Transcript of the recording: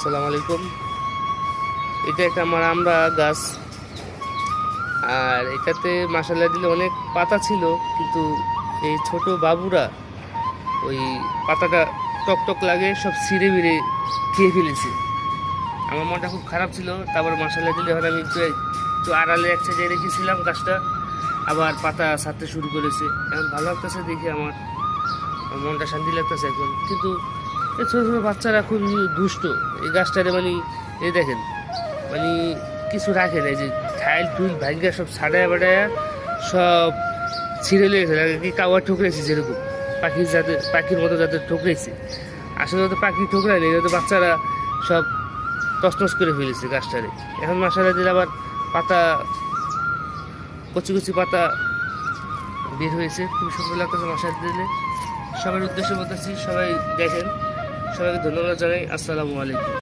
আসসালামু আলাইকুম। এটা একটা আমার আমরা গাছ। আর এটাতে মাসাল্লা দিলে অনেক পাতা ছিল, কিন্তু এই ছোট বাবুরা ওই পাতাটা টক টক লাগে, সব ছিঁড়ে বিড়ে খেয়ে ফেলেছে। আমার মনটা খুব খারাপ ছিল, তারপর মশালা দিলে এখন আমি একটু আড়ালে এক সাইডে রেখেছিলাম গাছটা, আবার পাতা ছাড়তে শুরু করেছে। এখন ভালো লাগতেছে দেখে আমার মনটা শান্তি লাগতেছে এখন। কিন্তু এই ছোটো ছোটো বাচ্চারা খুব দুষ্ট। এই গাছটারে মানে এই দেখেন মানে কিছু রাখে না যে ঠাইল টুইল ভাঙ্গা সব ছাড়ায় বাড়ায় সব ছিঁড়ে লেগেছে লাগে কি কাওয়া ঠুকরেছে যেরকম? পাখির যাদের পাখির মতো যাতে ঠুকরেছে। আসলে তো পাখি ঠুকরায় নেই বাচ্চারা সব তসনস করে ফেলেছে গাছটারে। এখন মশালা দিলে আবার পাতা, কচি কচি পাতা বের হয়েছে। খুব সুন্দর লাগতেছে মশালা দিলে সবার উদ্দেশ্যে বলতেছি, সবাই দেখেন। সবাইকে ধন্যবাদ জানাই। আসসালামু আলাইকুম।